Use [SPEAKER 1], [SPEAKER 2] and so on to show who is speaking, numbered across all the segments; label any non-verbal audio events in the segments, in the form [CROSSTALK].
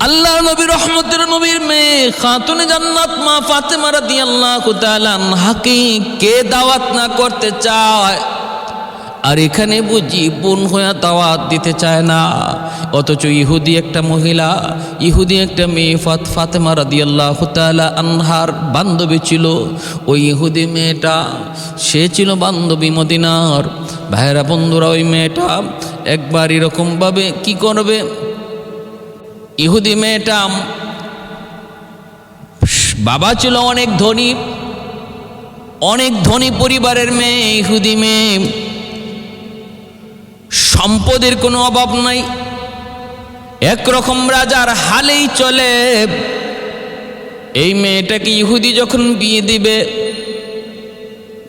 [SPEAKER 1] আল্লাহ নবী রহমতের নবীর মেয়ে খাতুনে জান্নাত মা ফাতেমা রাদিয়াল্লাহু তাআলা আনহাকে কে দাওয়াত না করতে চায়? আর এখানে বুঝি বোন হয়ে দাওয়াত দিতে চায় না। অথচ ইহুদি একটা মহিলা, ইহুদি একটা মেয়ে ফাত ফাতেমা রাদিয়াল্লাহু তাআলা আনহার বান্ধবী ছিল। ওই ইহুদি মেয়েটা, সে ছিল বান্ধবী মদিনার। ভাইরা বন্ধুরা, ওই মেয়েটা একবার এরকমভাবে কি করবে? ইহুদি মেয়েটা বাবা ছিল অনেক ধনী অনেক ধনী পরিবারের মেয়ে, ইহুদি মেয়ে। সম্পদের কোনো অভাব নাই। একরকম রাজার হালেই চলে। এই মেয়েটাকে ইহুদি যখন বিয়ে দিবে,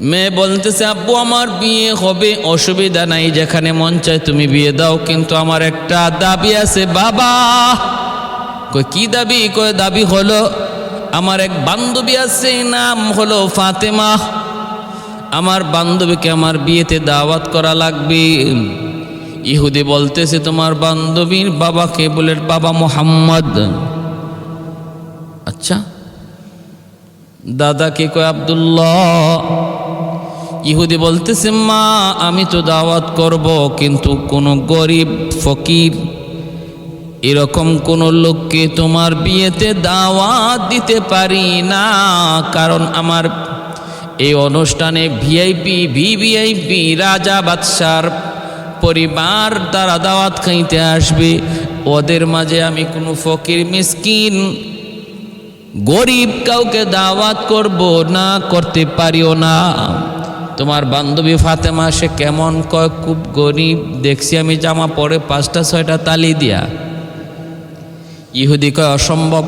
[SPEAKER 1] মেয়ে বলতেছে, আব্বু, আমার বিয়ে হবে, অসুবিধা নাই, যেখানে মন চায় তুমি বিয়ে দাও, কিন্তু আমার একটা দাবি আছে, বাবা কই কি দাবি? কয়, দাবি হলো, আমার এক বান্ধবী আছে, নাম হলো ফাতেমা। আমার বান্ধবীকে আমার বিয়েতে দাওয়াত করা লাগবে। ইহুদি বলতেছে, তোমার বান্ধবীর বাবাকে বলে, বাবা মোহাম্মদ। আচ্ছা দাদাকে কয়, আবদুল্লাহ। ইহুদি বলতেছে, মা, আমি তো দাওয়াত করব, কিন্তু কোনো গরিব ফকির এরকম কোনো লোককে তোমার বিয়েতে দাওয়াত দিতে পারি না, কারণ আমার এই অনুষ্ঠানে ভিআইপি ভিভিআইপি রাজা বাদশার পরিবার দ্বারা দাওয়াত খাইতে আসবে। ওদের মাঝে আমি কোনো ফকির, মিসকিন, গরিব কাউকে দাওয়াত করব না, করতে পারিও না। তোমার বান্ধবী ফাতেমা, সে কেমন কয় খুব গরিব। দেখছি আমি জামা পরে পাঁচটা, ছয়টা তালি দিয়া। ইহুদি কয় অসম্ভব।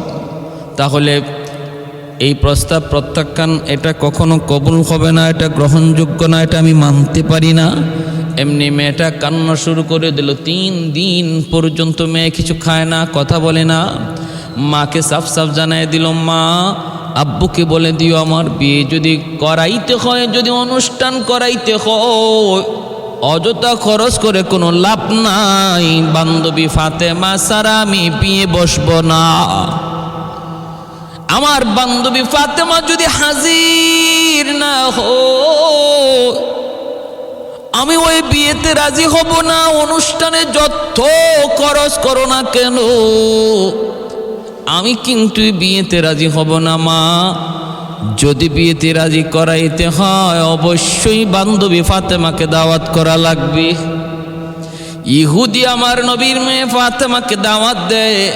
[SPEAKER 1] তাহলে এই প্রস্তাব প্রত্যাখ্যান এটা কখনো কবুল হবে না, এটা গ্রহণযোগ্য না, এটা আমি মানতে পারি না। এমনি মেয়েটা কান্না শুরু করে দিল, তিন দিন পর্যন্ত মেয়ে কিছু খায় না, কথা বলে না। মাকে সাফ সাফ জানাই দিল, মা, আব্বুকে বলে দিও আমার বিয়ে যদি করাইতে হয়, যদি অনুষ্ঠান করাইতে হয় অযথা খরচ করে কোনো লাভ নাই। বান্ধবী ফাতেমা সারা আমি বিয়ে বসবো না। আমার বান্ধবী ফাতেমা যদি হাজির না হো আমি ওই বিয়েতে রাজি হব না, অনুষ্ঠানে যত খরচ করো না কেন, আমি কিন্তু বিয়েতে রাজি হব না, মা। যদি বিয়েতে রাজি করাইতে হয়, অবশ্যই বান্ধবী ফাতেমাকে দাওয়াত করা লাগবে। ইহুদি আমার নবীর মেয়ে ফাতেমাকে দাওয়াত দেয়।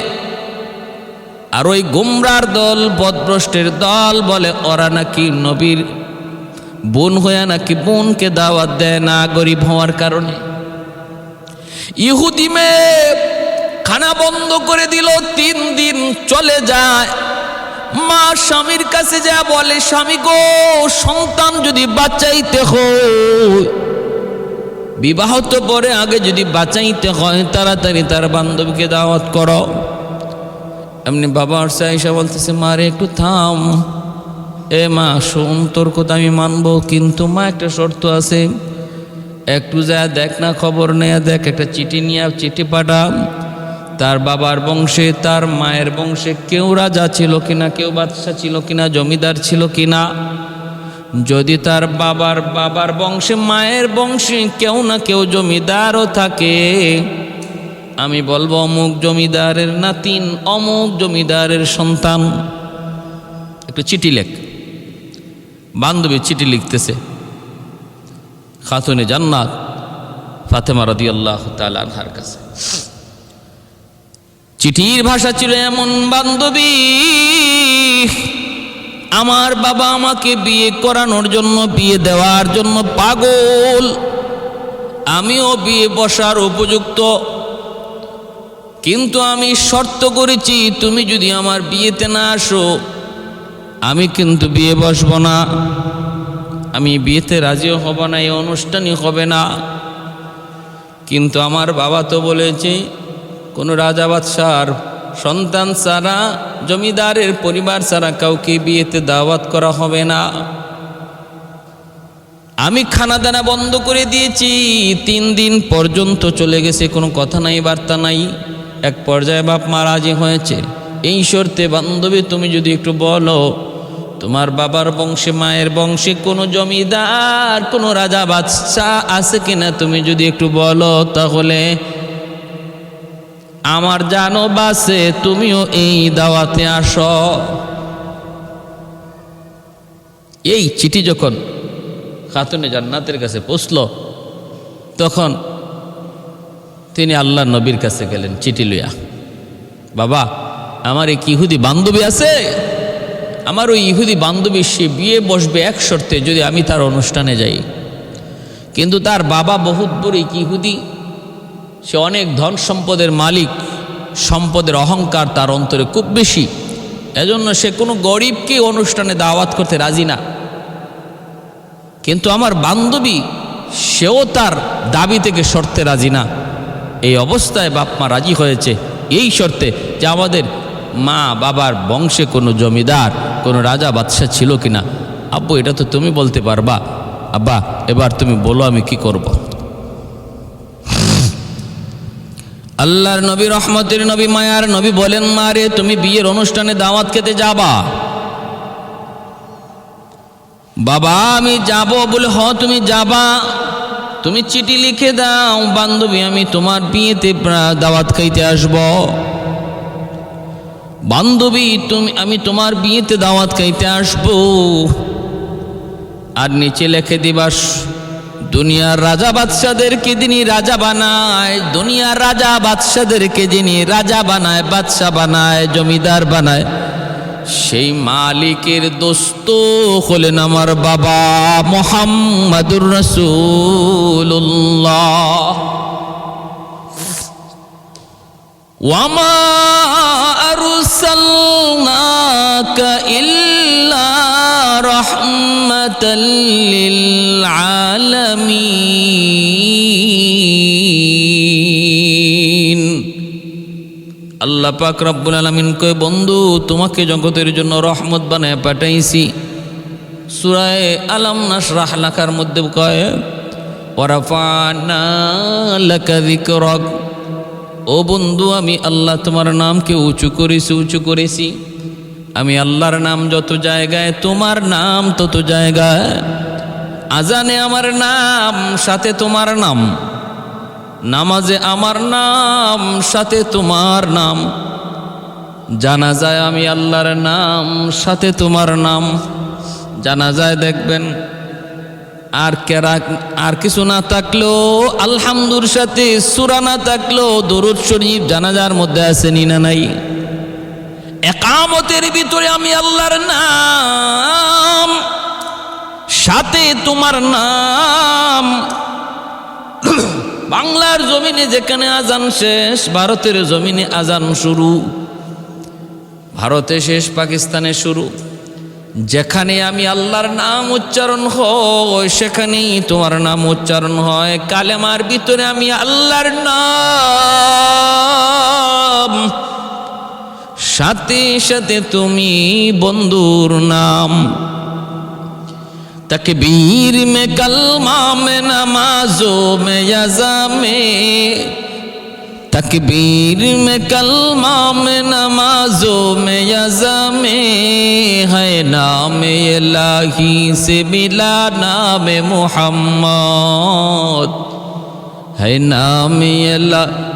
[SPEAKER 1] আর ওই গুমরার দল, বদভ্রষ্টের দল বলে, ওরা নাকি নবীর বোন হয়ে নাকি বোনকে দাওয়াত দেয় না, গরিব হওয়ার কারণে। ইহুদি মেয়ে খানা বন্ধ করে দিল, তিন দিন চলে যায়। মা স্বামীর কাছে যা বলে, স্বামী গো, সন্তান যদি বাঁচাইতে হয়, বিবাহ তো পরে আগে যদি বাঁচাইতে হয়, তাড়াতাড়ি তার বান্ধবীকে দাওয়াত করো। এমনি বাবা আসছে আইসা বলতেছে মারে একটু থাম। এ মা, শোন, তোর কথা আমি মানবো, কিন্তু মা, একটা শর্ত আছে। একটু যা দেখ না, খবর নেয়া দেখ, একটা চিঠি নিয়ে, চিঠি পাঠা। তার বাবার বংশে, তার মায়ের বংশে কেউ রাজা ছিল কিনা, কেউ বাদশা ছিল কিনা, জমিদার ছিল কিনা? যদি তার বাবার বাবার বংশে, মায়ের বংশে কেউ না কেউ জমিদারও থাকে, আমি বলব অমুক জমিদারের নাতিন অমুক জমিদারের সন্তান। একটু চিঠি লেখ। বান্ধবী চিঠি লিখতেছে। খাতুনে জান্নাত ফাতেমা রদি আল্লাহ তালার কাছে। চিঠির ভাষা ছিল এমন বান্ধবী। আমার বাবা আমাকে বিয়ে করানোর জন্য, বিয়ে দেওয়ার জন্য পাগল। আমিও বিয়ে বসার উপযুক্ত। কিন্তু আমি শর্ত করেছি, তুমি যদি আমার বিয়েতে না আসো, আমি কিন্তু বিয়ে বসব না। আমি বিয়েতে রাজিও হব না এই অনুষ্ঠানই হবে না। কিন্তু আমার বাবা তো বলেছে কোনো রাজা বাদশার সন্তান ছাড়া, জমিদারের পরিবার ছাড়া কাউকে বিয়েতে দাওয়াত করা হবে না। আমি খানা দানা বন্ধ করে দিয়েছি, তিন দিন পর্যন্ত চলে গেছে, কোনো কথা নাই, বার্তা নাই। এক পর্যায়ে বাপ মা রাজি হয়েছে। এই শর্তে, বান্ধবী, তুমি যদি একটু বলো, তোমার বাবার বংশে, মায়ের বংশে কোনো জমিদার, কোনো রাজা বাদশাহ আছে কিনা, তুমি যদি একটু বলো, তাহলে আমার জানো বাসে, তুমিও এই দাওয়াতে আসো। এই চিঠি যখন খাতুনে জান্নাতের কাছে পৌঁছল, তখন তিনি আল্লাহ নবীর কাছে গেলেন চিঠি লইয়া। বাবা, আমার এক ইহুদি বান্ধবী আছে? আমার ওই ইহুদি বান্ধবী, সে বিয়ে বসবে এক শর্তে যদি আমি তার অনুষ্ঠানে যাই। কিন্তু তার বাবা বহুত বড় ইহুদি সে অনেক ধন সম্পদের মালিক, সম্পদের অহংকার তার অন্তরে খুব বেশি। এজন্য সে কোনো গরিবকে অনুষ্ঠানে দাওয়াত করতে রাজি না। কিন্তু আমার বান্ধবী, সেও তার দাবি থেকে শর্তে রাজি না। এই অবস্থায় বাপ মা রাজি হয়েছে এই শর্তে যে আমাদের মা বাবার বংশে কোনো জমিদার, কোনো রাজা বাদশাহ ছিল কিনা। আব্বু, এটা তো তুমি বলতে পারবা। আব্বা, এবার তুমি বলো আমি কি করব। আল্লাহর নবী, রহমতের নবী, মায়ার নবী বলেন মারে তুমি বিয়ের অনুষ্ঠানে দাওয়াত খেতে যাবা? বাবা, আমি যাব। বলে, হ, তুমি যাবা। তুমি চিঠি লিখে দাও, বান্ধবী, আমি তোমার বিয়েতে দাওয়াত খাইতে আসব। বান্ধবী, তুমি, আমি তোমার বিয়েতে দাওয়াত খাইতে আসব। আর নিচে লেখে দিবাস। দুনিয়ার রাজা বাদশাদেরকে যিনি রাজা বানায়? দুনিয়ার রাজা বাদশাদেরকে যিনি রাজা বানায়, বাদশা বানায়, জমিদার বানায়? সেই মালিকের দোস্ত হলেন আমার বাবা মোহাম্মদুর রসুল্লাহ ওয়ামা আরসালনাকা ইল্লা লিল আলামিন আল্লাহ পাক রব্বুল আলমিন কয়, বন্ধু, তোমাকে জগতের জন্য রহমত বানায় পাঠাইছি। সুরায় আলাম নাসরাহ লাখার মধ্যে কয় ওরাফানা লাকা যিকরাক। ও বন্ধু, আমি আল্লাহ তোমার নামকে উঁচু করেছি উঁচু করেছি। আমি আল্লাহর নাম যত জায়গায়, তোমার নাম তত জায়গায়। আজানে আমার নাম, সাথে তোমার নাম। নামাজে আমার নাম, সাথে তোমার নাম। জানা যায় আমি আল্লাহর নাম, সাথে তোমার নাম। জানা যায় দেখবেন, আর কেরা, আর কিছু না থাকলেও, আলহামদুর সাথে সুরা না থাকলেও দরুদ শরীফ জানাজার মধ্যে আছে নি না নাই। একামতের ভিতরে আমি আল্লাহর নাম, সাথে তোমার নাম। [CLEARS THROAT] বাংলার জমিনে যেখানে আজান শেষ, ভারতের জমিনে আজান শুরু। ভারতে শেষ, পাকিস্তানে শুরু। যেখানে আমি আল্লাহর নাম উচ্চারণ হয়, সেখানেই তোমার নাম উচ্চারণ হয়। কালেমার ভিতরে আমি আল্লাহর নাম। সাথে সাথে তুমি বন্ধুর নাম तकबीर में कलमा में नमाजों में यजा में तकबीर में कलमा में नमाजों में यजा में है नाम इलाही से मिला नाम मोहम्मद है नाम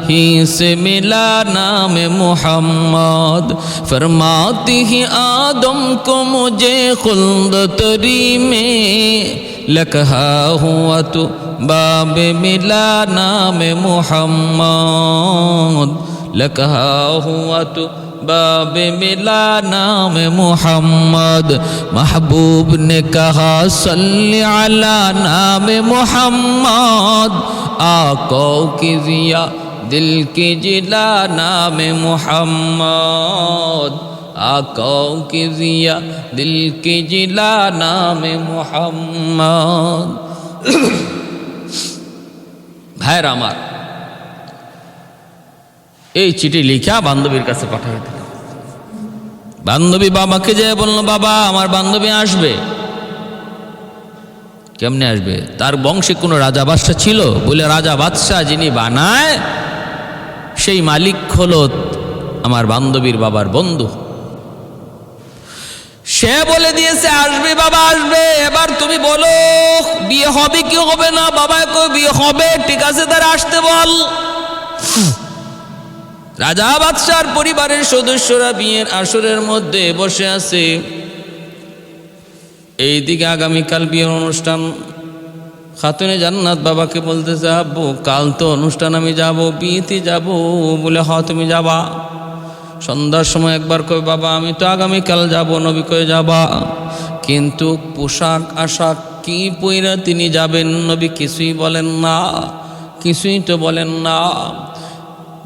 [SPEAKER 1] ہی سے ملا نام محمد فرماتی ہی آدم کو مجھے خلد تری میں لکھا ہوا تو باب ملا نام محمد لکھا ہوا تو باب ملا نام محمد محبوب نے کہا، صلی علی نام محمد آقا کی ضیا দিল কি জিলা নামে মোহাম্মদ? آقاؤں کی ضیا دل کی جلا نام মোহাম্মদ? ভাইয়ের আমার, এই চিঠি লিখা বান্ধবীর কাছে পাঠিয়ে বান্ধবী বাবাকে যে বলল, বাবা, আমার বান্ধবী আসবে। কেমনে আসবে? তার বংশে কোনো রাজা বাদশাহ ছিল? বলে রাজা বাদশাহ যিনি বানায় সেই মালিক হলো আমার বান্ধবীর বাবার বন্ধু। সে বলে দিয়েছে, আসবে বাবা, আসবে। এবার তুমি বলো, বিয়ে হবে কি হবে না? বাবা কই, বিয়ে হবে? ঠিক আছে তার আসতে বল। রাজা বাদশার পরিবারের সদস্যরা বিয়ের আসরের মধ্যে বসে আছে। এইদিকে আগামীকাল বিয়ের অনুষ্ঠান। খাতুনে জান্নাত বাবাকে বলতেছে আব্বু কাল তো অনুষ্ঠান আমি যাব, বিয়েতে যাব বলে, হ, তুমি যাবা। সন্ধ্যার সময় একবার কই বাবা, আমি তো আগামীকাল যাব, নবী কয়ে, যাবা। কিন্তু পোশাক আশাক কি পইরা তিনি যাবেন, নবী কিছুই বলেন না, কিছুই তো বলেন না।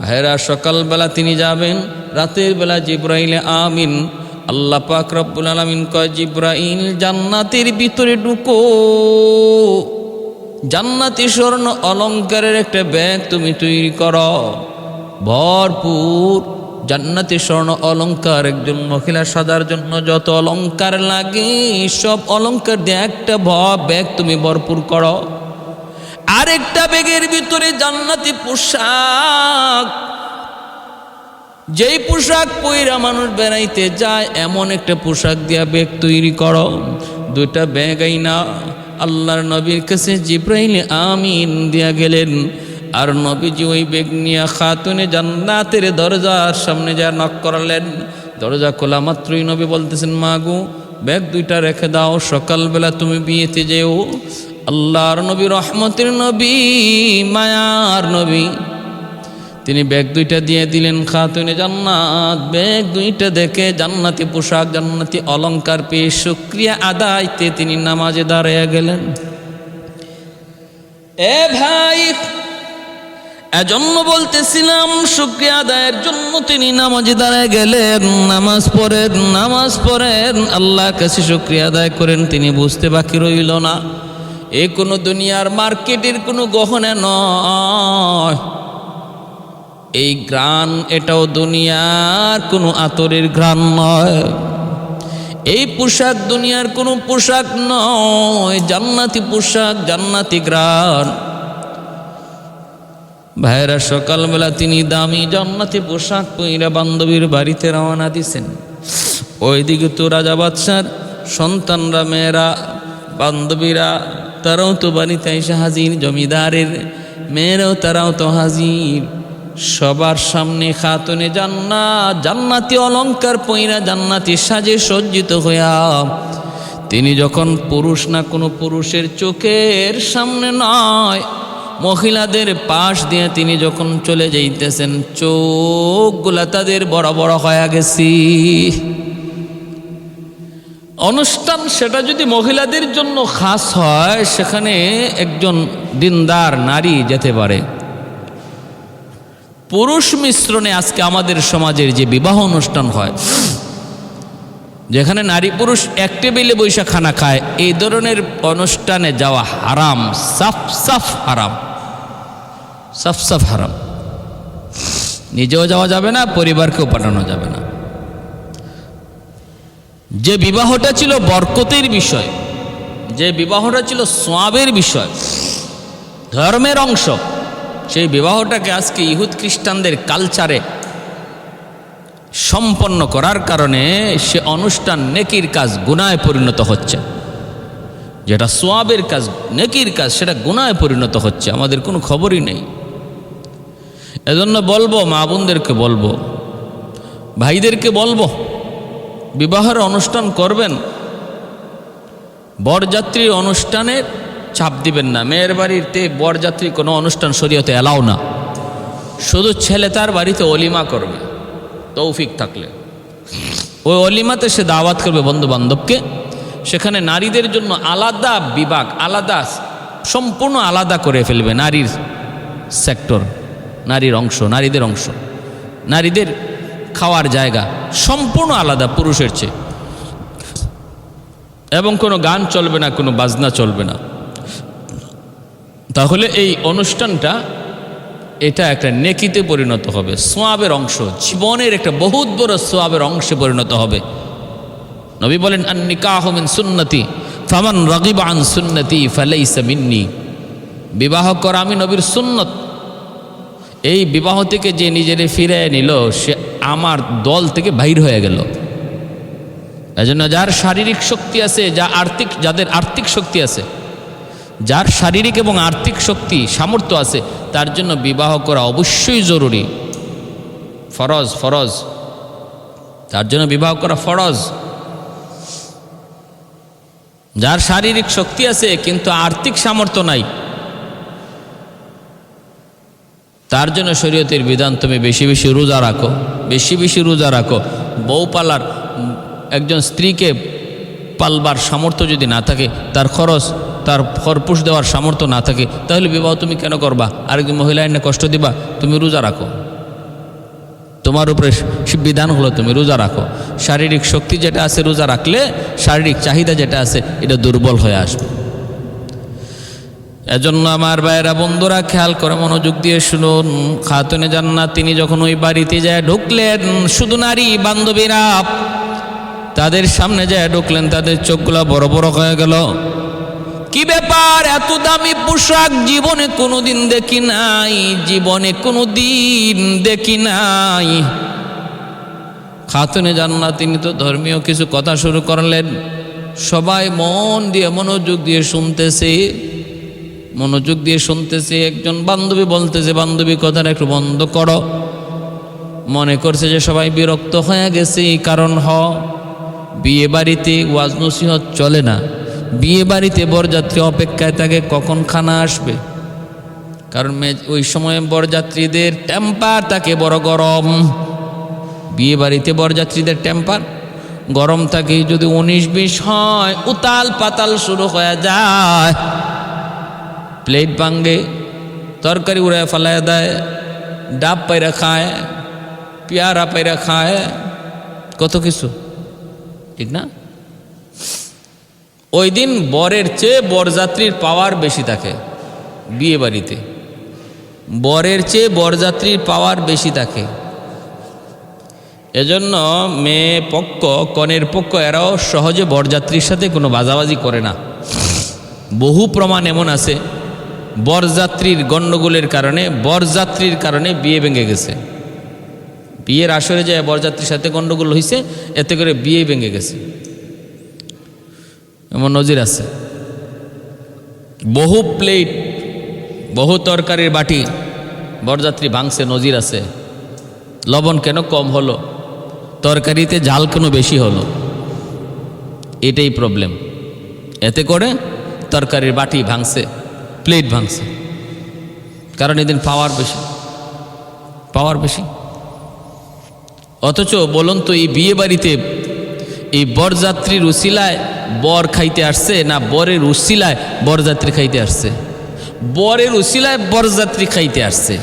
[SPEAKER 1] ভাইরা, সকালবেলা তিনি যাবেন, রাতের বেলা জিব্রাইলে আমিন। আল্লাহ পাক রব্বুল আলামিন কয়, জিব্রাইল জান্নাতের ভিতরে ঢুকো। জান্নাতি স্বর্ণ অলংকারের একটা ব্যাগ তুমি তৈরি করো। ভরপুর জান্নাতি স্বর্ণ অলংকার একজন মহিলা সাজার জন্য যত অলংকার লাগে, সব অলংকার দিয়ে একটা ভ ব্যাগ তুমি ভরপুর করো। আরেকটা ব্যাগের ভিতরে জান্নাতি পোশাক। যেই পোশাক পইরা মানুষ বেড়াইতে যায়, এমন একটা পোশাক দিয়া ব্যাগ তৈরি করো। দুইটা ব্যাগ না আল্লাহর নবীর কাছে জিব্রাইল আমিন দিয়া গেলেন। আর নবীজি ওই বেগ নিয়ে খাতুনে জান্নাতের দরজার সামনে যা নক করালেন। দরজা খোলা মাত্রই নবী বলতেছেন মাগু ব্যাগ দুইটা রেখে দাও, সকালবেলা তুমি বিয়েতে যেও। আল্লাহর নবী, রহমতের নবী, মায়ার নবী। তিনি ব্যাগ দুইটা দিয়ে দিলেন, খাতুনে জান্নাত, ব্যাগ দুইটা দেখে জান্নাতি পোশাক, জান্নাতি অলংকার পেয়ে শুক্রিয়া আদায়তে তিনি নামাজে দাঁড়াইয়া গেলেন। এ ভাই, এজন্য বলতেছিলাম, শুক্রিয়া আদায়ের জন্য তিনি নামাজে দাঁড়ায় গেলেন। নামাজ পড়েন নামাজ পড়েন, আল্লাহর কাছে শুক্রিয়া আদায় করেন, তিনি বুঝতে বাকি রইল না। এ কোনো দুনিয়ার মার্কেটের কোনো গহনা নয়। এই গ্রান এটাও দুনিয়ার কোনো আতরের গ্রান নয়। এই পোশাক দুনিয়ার কোনো পোশাক নয়, জান্নাতি পোশাক, জান্নাতি গ্রান ভাইরা সকালবেলা তিনি দামি জান্নাতি পোশাক পইরা বান্ধবীর বাড়িতে রওনা দিছেন। ওইদিকে তো রাজা বাদশার সন্তানরা, মেয়েরা, বান্ধবীরা, তারাও তো বাড়িতে এসে হাজির, জমিদারের মেয়েরাও তারাও তো হাজির। সবার সামনে খাতুনে জান্না জান্নাতি অলঙ্কার পইরা জান্নাতি সাজে সজ্জিত হইয়া, তিনি যখন পুরুষ না কোনো পুরুষের চোখের সামনে নয়, মহিলাদের পাশ দিয়ে তিনি যখন চলে যাইতেছেন, চোখগুলা তাদের বড় বড় হয়ে গেছি। অনুষ্ঠান সেটা যদি মহিলাদের জন্য খাস হয়, সেখানে একজন দিনদার নারী যেতে পারে। পুরুষ মিশ্রণে আজকে আমাদের সমাজের যে বিবাহ অনুষ্ঠান হয়, যেখানে নারী পুরুষ এক টেবিলে বৈশা খানা খায়, এই ধরনের অনুষ্ঠানে যাওয়া হারাম, সাফ সাফ হারাম, সাফ সাফ হারাম। নিজেও যাওয়া যাবে না, পরিবারকেও পাঠানো যাবে না। যে বিবাহটা ছিল বরকতের বিষয়, যে বিবাহটা ছিল সোয়াবের বিষয়, ধর্মের অংশ সেই বিবাহটাকে আজকে ইহুদ খ্রিস্টানদের কালচারে সম্পন্ন করার কারণে সে অনুষ্ঠান নেকির কাজ গুনায় পরিণত হচ্ছে। যেটা সোয়াবের কাজ নেকির কাজ, সেটা গুনায় পরিণত হচ্ছে। আমাদের কোনো খবরই নেই। এজন্য বলব মা বোনদেরকে বলব, ভাইদেরকে বলব, বিবাহের অনুষ্ঠান করবেন। বরযাত্রীর অনুষ্ঠানের চাপ দিবেন না। মেয়ের বাড়িতে বরযাত্রী কোনো অনুষ্ঠান শরীয়তে এলাও না। শুধু ছেলে তার বাড়িতে অলিমা করবে, তৌফিক থাকলে। ওই অলিমাতে সে দাওয়াত করবে বন্ধু বান্ধবকে সেখানে নারীদের জন্য আলাদা বিভাগ, আলাদা সম্পূর্ণ আলাদা করে ফেলবে নারীর সেক্টর, নারীর অংশ, নারীদের অংশ। নারীদের খাওয়ার জায়গা সম্পূর্ণ আলাদা, পুরুষের চেয়ে। এবং কোনো গান চলবে না, কোনো বাজনা চলবে না। তাহলে এই অনুষ্ঠানটা এটা একটা নেকিতে পরিণত হবে, সোয়াবের অংশ, জীবনের একটা বহুত বড় সোয়াবের অংশে পরিণত হবে। নবী বলেন আন নিকাহমিন সুন্নতি, ফামান রগিব আন সুন্নতি ফালাইসা মিন্নি। বিবাহ করা আমি নবীর সুন্নত। এই বিবাহ থেকে যে নিজেরে ফিরে নিল, সে আমার দল থেকে বাইর হয়ে গেল। এজন্য যার শারীরিক শক্তি আছে, যা আর্থিক, যাদের আর্থিক শক্তি আছে যার শারীরিক এবং আর্থিক শক্তি, সামর্থ্য আছে, তার জন্য বিবাহ করা অবশ্যই জরুরি। ফরজ ফরজ। তার জন্য বিবাহ করা ফরজ। যার শারীরিক শক্তি আছে, কিন্তু আর্থিক সামর্থ্য নাই, তার জন্য শরীয়তের বিধান তুমি বেশি বেশি রোজা রাখো, বেশি বেশি রোজা রাখো। বউ পালার একজন স্ত্রীকে পালবার সামর্থ্য যদি না থাকে, তার খরচ তার খরপুষ দেওয়ার সামর্থ্য না থাকে, তাহলে বিবাহ তুমি কেন করবা? আরেকজন মহিলা এনে কষ্ট দিবা, তুমি রোজা রাখো। তোমার উপরে বিধান হলো তুমি রোজা রাখো। শারীরিক শক্তি যেটা আছে রোজা রাখলে, শারীরিক চাহিদা যেটা আছে, এটা দুর্বল হয়ে আসবে। এজন্য আমার ভাইয়েরা, বন্ধুরা, খেয়াল করে মনোযোগ দিয়ে শুনুন। খাতুনে জান্নাত, তিনি যখন ওই বাড়িতে যায় ঢুকলেন, শুধু নারী বান্ধবীরা, তাদের সামনে যায় ঢুকলেন, তাদের চোখগুলো বড় বড় হয়ে গেল। কি ব্যাপার? এত দামি পোশাক জীবনে কোনোদিন দেখি নাই, জীবনে কোনো দিন দেখি নাই। খাতুনে জান্নাত, তিনি তো ধর্মীয় কিছু কথা শুরু করলেন। সবাই মন দিয়ে মনোযোগ দিয়ে শুনতেছে। মনোযোগ দিয়ে শুনতেছে, একজন বান্ধবী বলতেছে, বান্ধবী, কথাটা একটু বন্ধ করো। মনে করছে যে সবাই বিরক্ত হয়ে গেছে কারণ হ, বিয়ে বাড়িতে ওয়াজ নসিহত চলে না। বিয়ে বাড়িতে বরযাত্রী অপেক্ষায় থাকে, কখন খানা আসবে? কারণ ওই সময় বরযাত্রীদের টেম্পার থাকে বড় গরম। বিয়ে বাড়িতে বরযাত্রীদের টেম্পার গরম থাকে যদি উনিশ বিশ হয়, উতাল পাতাল শুরু হয়ে যায়। প্লেট ভাঙ্গে তরকারি উড়ায় ফেলায় দেয়, ডাব পাইরা খায়, পেয়ারা পাইরা খায়, কত কিছু, ঠিক না? ওই দিন বরের চেয়ে বরযাত্রীর পাওয়ার বেশি থাকে বিয়ে বাড়িতে বরের চেয়ে বরযাত্রীর পাওয়ার বেশি থাকে। এজন্য মেয়ে পক্ষ কনের পক্ষ এরাও সহজে বরযাত্রীর সাথে কোনো বাজাবাজি করে না। বহু প্রমাণ এমন আছে। বরযাত্রীর গণ্ডগোলের কারণে, বরযাত্রীর কারণে বিয়ে ভেঙে গেছে। বিয়ের আসরে যায় বরযাত্রীর সাথে গণ্ডগোল হয়েছে এতে করে বিয়ে ভেঙে গেছে। এমন নজির আছে। বহু প্লেট বহু তরকারির বাটি বরযাত্রী ভাঙছে, নজির আছে। লবণ কেন কম হলো? তরকারিতে ঝাল কেন বেশি হলো? এটাই প্রবলেম এতে করে তরকারির বাটি ভাঙছে প্লেট ভাঙছে। কারণ এদিন পাওয়ার বেশি। পাওয়ার বেশি। অথচ বলুন তো, এই বিয়ে বাড়িতে এই বরযাত্রীর উসিলায় বর খাইতে আসছে না বরের উসিলায় বরযাত্রী খাইতে আসছে? বরের উসিলায় বরযাত্রী খাইতে আসছে।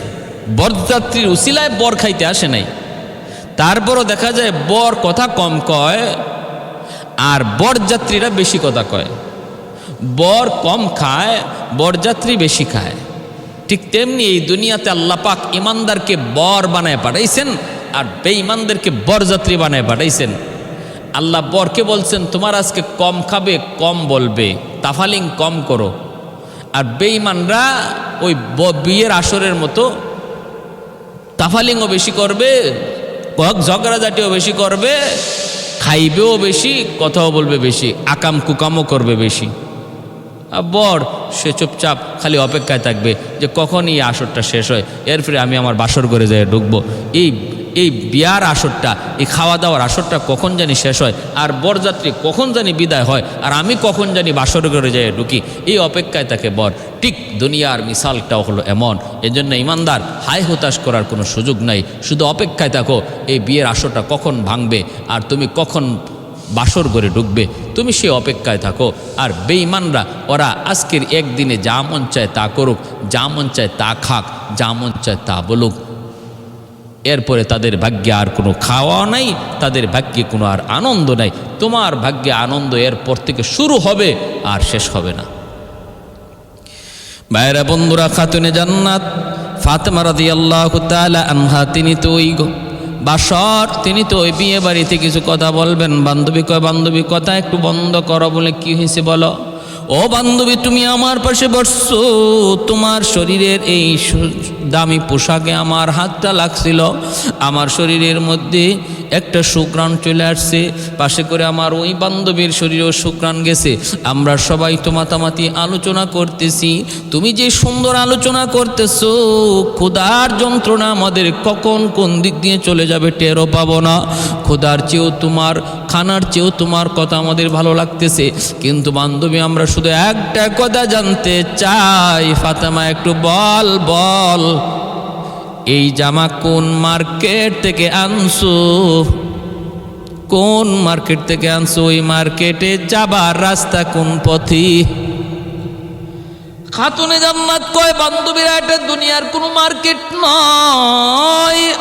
[SPEAKER 1] বরযাত্রীর উসিলায় বর খাইতে আসে নাই। তারপরও দেখা যায় বর কথা কম কয় আর বরযাত্রীরা বেশি কথা কয়। বর কম খায়, বরযাত্রী বেশি খায়। ঠিক তেমনি এই দুনিয়াতে আল্লাপাক ইমানদারকে বর বানায় পাঠাইছেন আর বেঈমানদেরকে বরযাত্রী বানায় পাঠাইছেন। আল্লাহ বরকে বলছেন, তোমার আজকে কম খাবে, কম বলবে। তাফালিং কম করো। আর বেঈমানরা ওই বিয়ের আসরের মতো তাফালিংও বেশি করবে কক ঝগড়াঝাটিও বেশি করবে, খাইবেও বেশি, কথাও বলবে বেশি, আকাম কুকামও করবে বেশি। আর বর, সে চুপচাপ খালি অপেক্ষায় থাকবে যে কখন এই আসরটা শেষ হয়। এরপরে আমি আমার বাসর করে যাই ঢুকবো। এই এই বিয়ার আসরটা, এই খাওয়া দাওয়ার আসরটা কখন জানি শেষ হয়, আর বরযাত্রী কখন জানি বিদায় হয়, আর আমি কখন জানি বাসর ঘরে যাই ঢুকি, এই অপেক্ষায় তাকে বর। ঠিক দুনিয়ার মিসালটাও হলো এমন, এজন্য ইমানদার হাই হতাশ করার কোনো সুযোগ নাই, শুধু অপেক্ষায় থাকো, এই বিয়ের আসরটা কখন ভাঙবে, আর তুমি কখন বাসর করে ঢুকবে, তুমি সে অপেক্ষায় থাকো, আর বেঈমানরা, ওরা আজকের একদিনে যা মন চায় তা করুক, যা মন চায় তা খাক, যা মন চায় তা বলুক এরপরে তাদের ভাগ্যে আর কোনো খাওয়া নাই, তাদের ভাগ্যে কোনো আর আনন্দ নাই। তোমার ভাগ্যে আনন্দ এরপর থেকে শুরু হবে আর শেষ হবে না। ভাইরা বন্ধুরা, খাতুনে জান্নাত ফাতেমা রাদি আল্লাহ আনহা, তিনি তো ওই বাসর, তিনি তো ওই বিয়ে বাড়িতে কিছু কথা বলবেন। বান্ধবী কয়, বান্ধবী, কথা একটু বন্ধ করো বলে কি হয়েছে বলো? ও বান্ধবী, তুমি আমার পাশে বসছো। তোমার শরীরের এই দামি পোশাকে আমার হাতটা লাগছিল। আমার শরীরের মধ্যে একটা শুক্রাণ চলে আসছে। পাশে করে আমার ওই বান্ধবীর শরীরেও শুক্রাণ গেছে। আমরা সবাই তো মাতামাতি আলোচনা করতেছি। তুমি যে সুন্দর আলোচনা করতেছো, ক্ষুধার যন্ত্রণা আমাদের কখন কোন দিক দিয়ে চলে যাবে টেরও পাবো না। ক্ষুধার চেয়েও তোমার, খানার চেয়েও তোমার কথা আমাদের ভালো লাগতেছে। কিন্তু বান্ধবী, আমরা একটা কথা জানতে চাই, ফাতেমা, একটু বল বল। এই জামা কোন মার্কেট থেকে আনছো? কোন মার্কেট থেকে আনছো? ওই মার্কেটে যাবার রাস্তা কোন পথি? খাতুনে জান্নাত কয়, বান্ধবীরা, এটা দুনিয়ার কোনো মার্কেট নয়।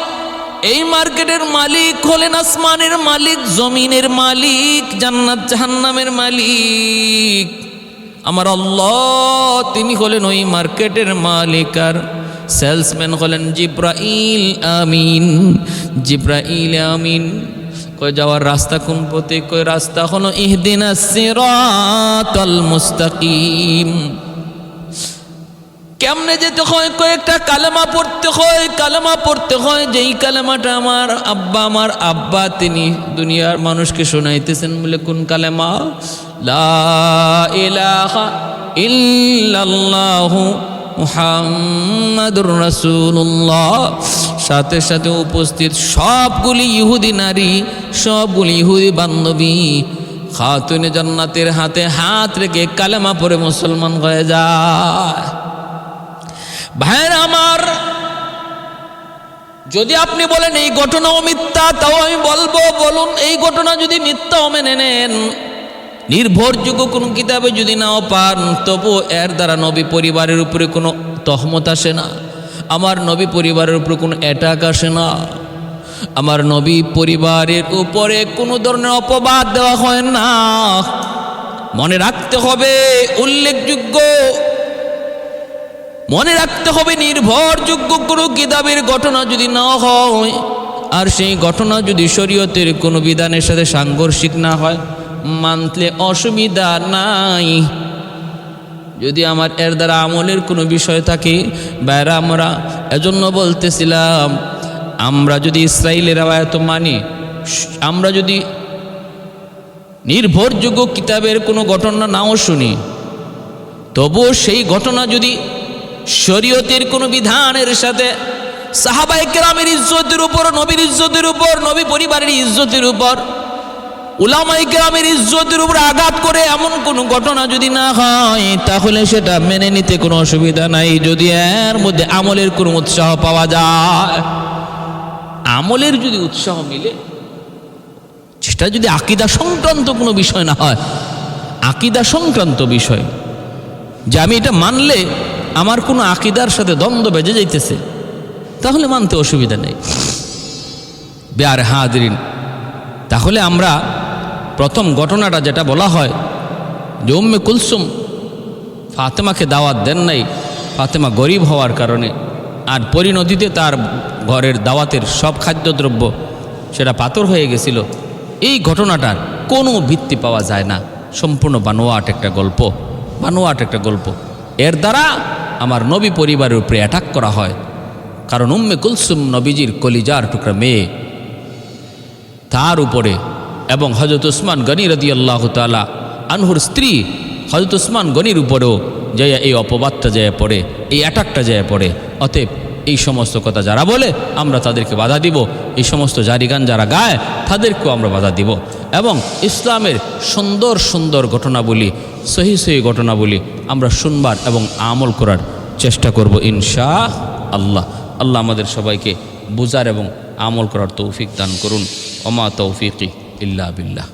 [SPEAKER 1] এই মার্কেটের মালিক হলেন আসমানের মালিক, জমিনের মালিক, জান্নাত জাহান্নামের মালিক। আমার আল্লাহ, তিনি হলেন ওই মার্কেটের মালিক আর সেলসম্যান হলেন জিব্রাইল আমিন। জিব্রাইল আমিন। কয়ে যাওয়ার রাস্তা কোন পথে? কয়ে রাস্তা হলো ইহদিন মুস্তাকিম। কেমনে যেতে হয় কয়েকটা কালেমা পড়তে হয়, কালেমা পড়তে হয়, যেই কালেমাটা আমার আব্বা আমার আব্বা তিনি দুনিয়ার মানুষকে শোনাইতেছেন বলে কোন কালেমা? লা ইলাহা ইল্লাল্লাহু মুহাম্মাদুর রাসূলুল্লাহ। সাথে সাথে উপস্থিত সবগুলি ইহুদি নারী, সবগুলি ইহুদি বান্ধবী খাতুনে জান্নাতের হাতে হাত রেখে কালেমা পরে মুসলমান হয়ে যায়। ভাইয়ের আমার, যদি আপনি বলেন এই ঘটনাও মিথ্যা, তাও আমি বলব, বলুন এই ঘটনা যদি মিথ্যাও মেনে নেন নির্ভরযোগ্য কোনো কিতাবে যদি নাও পান, তবু এর দ্বারা নবী পরিবারের উপরে কোনো তহমত আসে না। আমার নবী পরিবারের উপরে কোনো অ্যাটাক আসে না। আমার নবী পরিবারের উপরে কোনো ধরনের অপবাদ দেওয়া হয় না। মনে রাখতে হবে, উল্লেখযোগ্য মনে রাখতে হবে নির্ভরযোগ্য কোনো কিতাবের ঘটনা যদি না হয়, আর সেই ঘটনা যদি শরীয়তের কোনো বিধানের সাথে সাংঘর্ষিক না হয় মানলে অসুবিধা নাই। যদি আমার এর দ্বারা আমলের কোনো বিষয় থাকে, বাইরা আমরা এজন্য বলতেছিলাম, আমরা যদি ইসরায়েলের আয়াত মানি, আমরা যদি নির্ভরযোগ্য কিতাবের কোনো ঘটনা নাও শুনি, তবুও সেই ঘটনা যদি শরীয়তের কোনো বিধানের সাথে সাহাবাই কেরামের ইজ্জতের উপর, নবীর ইজ্জতের উপর, নবী পরিবারের ইজ্জতের উপর উলামাই কেরামের ইজ্জতের উপর আঘাত করে এমন কোনো ঘটনা যদি না হয়, তাহলে সেটা মেনে নিতে কোনো অসুবিধা নাই। যদি এর মধ্যে আমলের কোনো উৎসাহ পাওয়া যায়, আমলের যদি উৎসাহ মিলে, সেটা যদি আকিদা সংক্রান্ত কোনো বিষয় না হয়, আকিদা সংক্রান্ত বিষয়, যে আমি এটা মানলে আমার কোনো আকিদার সাথে দ্বন্দ্ব বেজে যাইতেছে, তাহলে মানতে অসুবিধা নেই। বেয়ার হাদরিন তাহলে আমরা প্রথম ঘটনাটা যেটা বলা হয়, যে কুলসুম ফাতেমাকে দাওয়াত দেন নাই, ফাতেমা গরিব হওয়ার কারণে, আর পরিণতিতে তার ঘরের দাওয়াতের সব খাদ্যদ্রব্য সেটা পাথর হয়ে গেছিল। এই ঘটনাটার কোনো ভিত্তি পাওয়া যায় না। সম্পূর্ণ বানোয়াট একটা গল্প, বানোয়াট একটা গল্প। এর দ্বারা আমার নবী পরিবারের উপরে অ্যাটাক করা হয়। কারণ উম্মে কুলসুম নবীজির কলিজার টুকরা মেয়ে। তার উপরে এবং হজরত উসমান গনি রদি আল্লাহ তালা আনহুর স্ত্রী হজরত উসমান গনির উপরেও যে এই অপবাদটা যায় পড়ে, এই অ্যাটাকটা যায় পড়ে। অতএব এই সমস্ত কথা যারা বলে, আমরা তাদেরকে বাধা দিব। এই সমস্ত জারিগান যারা গায়, তাদেরকেও আমরা বাধা দিব। এবং ইসলামের সুন্দর সুন্দর ঘটনাবলী, সহি সহি ঘটনাবলী আমরা শুনবার এবং আমল করার চেষ্টা করব ইনশা আল্লাহ। আল্লাহ আমাদের সবাইকে বোঝার এবং আমল করার তৌফিক দান করুন। অমা তৌফিক ইল্লা বিল্লাহ।